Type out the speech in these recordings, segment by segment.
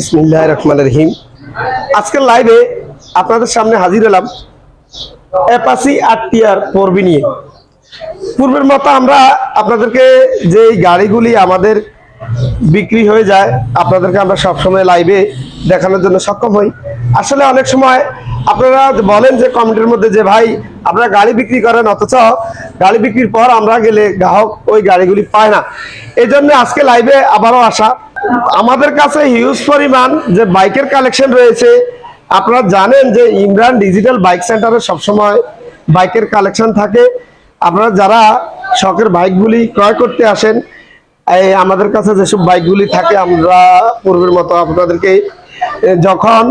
ইসমিল্লাহ রহমান রহিম। আজকের লাইভে আপনাদের সামনে হাজির হলাম অ্যাপাসি আর টিয়ার পর্বি নিয়ে। পূর্বের মতো আমরা আপনাদেরকে যে গাড়িগুলি আমাদের বিক্রি হয়ে যায়, আপনাদেরকে আমরা সবসময় লাইভে দেখানোর জন্য সক্ষম হই। আসলে অনেক সময় আপনারা বলেন যে কমেন্টের মধ্যে যে, ভাই, আপনারা গাড়ি বিক্রি করেন, অথচ গাড়ি বিক্রির পর আমরা গেলে গ্রাহক ওই গাড়িগুলি পায় না। এই আজকে লাইভে আবারও আসা। আমাদের কাছে হিউজ পরিমাণ যে বাইকের কালেকশন রয়েছে, আপনারা জানেন যে ইমরান ডিজিটাল বাইক সেন্টারে সবসময় বাইকের কালেকশন থাকে। আপনারা যারা শখের বাইকগুলি ক্রয় করতে আসেন আমাদের কাছে যেসব বাইকগুলি থাকে, আমরা পূর্বের মতো আপনাদেরকে যখন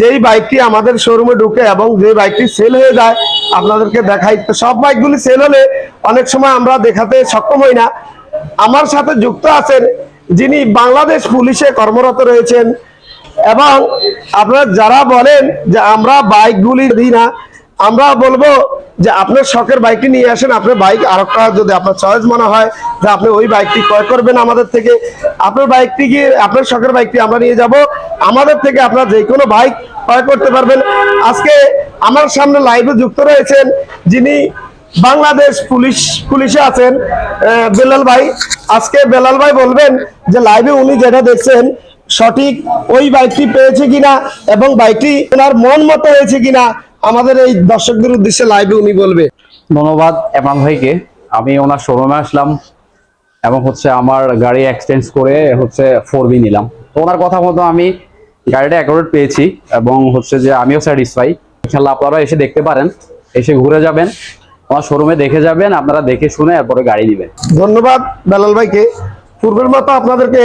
যেই বাইকটি আমাদের শোরুমে ঢুকে এবং যে বাইকটি সেল হয়ে যায়, আপনাদেরকে দেখাই। তো সব বাইকগুলি সেল হলে অনেক সময় আমরা দেখাতে সক্ষম হই না। আমার সাথে যুক্ত আছেন যিনি বাংলাদেশ পুলিশে কর্মরত রয়েছেন এবং আপনারা যারা বলেন যে আমরা বাইকগুলি দিই না, আমরা বলব যে আপনার শখের বাইকটি নিয়ে আসেন, আপনার বাইক আর একটা যদি আপনার চয়েস মনে হয়, যে আপনি ওই বাইকটি ক্রয় করবেন আমাদের থেকে। আপনার বাইকটি গিয়ে, আপনার শখের বাইকটি আমরা নিয়ে যাব। আমাদের থেকে আপনার যে কোনো বাইক ক্রয় করতে পারবেন। আজকে আমার সামনে লাইভে যুক্ত রয়েছেন যিনি বাংলাদেশ পুলিশ, পুলিশে আছেন বেলাল ভাই। আজকে বেলাল ভাই বলবেন যে লাইভে উনি যেটা দেখছেন, সঠিক ওই বাইকটি পেয়েছে কিনা এবং বাইকটি ওনার মন মতো হয়েছে কিনা, আমাদের এই দর্শকদের উদ্দেশ্যে লাইভে উনি বলবে। ধন্যবাদ এমরান ভাইকে। আমি ওনার শোরুমে আসলাম এবং হচ্ছে আমার গাড়ি এক্সচেঞ্জ করে হচ্ছে ফোর বি নিলাম। তো ওনার কথা মতো আমি গাড়িটা অ্যাকোরেট পেয়েছি এবং হচ্ছে যে আমিও স্যাটিসফাই ইনশাল্লাহ আপনারা এসে দেখতে পারেন, এসে ঘুরে যাবেন। আমার শোরুমে দেখে যাবেন, আপনারা দেখে শুনে এরপরে গাড়ি নেবেন। ধন্যবাদ বেলাল ভাইকে। পূর্বের মতো আপনাদেরকে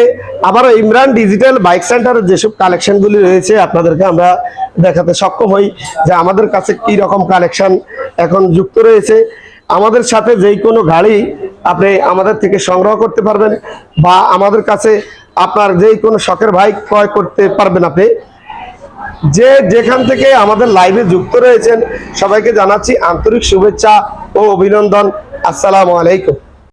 আবারও ইমরান ডিজিটাল বাইক সেন্টারের যেসব কালেকশনগুলি রয়েছে, আপনাদেরকে আমরা দেখাতে সক্ষম হই যে আমাদের কাছে কি রকম কালেকশন এখন যুক্ত রয়েছে। আমাদের সাথে যেই কোনো গাড়ি আপনি আমাদের থেকে সংগ্রহ করতে পারবেন বা আমাদের কাছে আপনার যেই কোনো শখের বাইক ক্রয় করতে পারবেন আপনি। যে যেখান থেকে আমাদের লাইভে যুক্ত রয়েছেন, সবাইকে জানাচ্ছি আন্তরিক শুভেচ্ছা অভিনন্দন। আসসালামু আলাইকুম।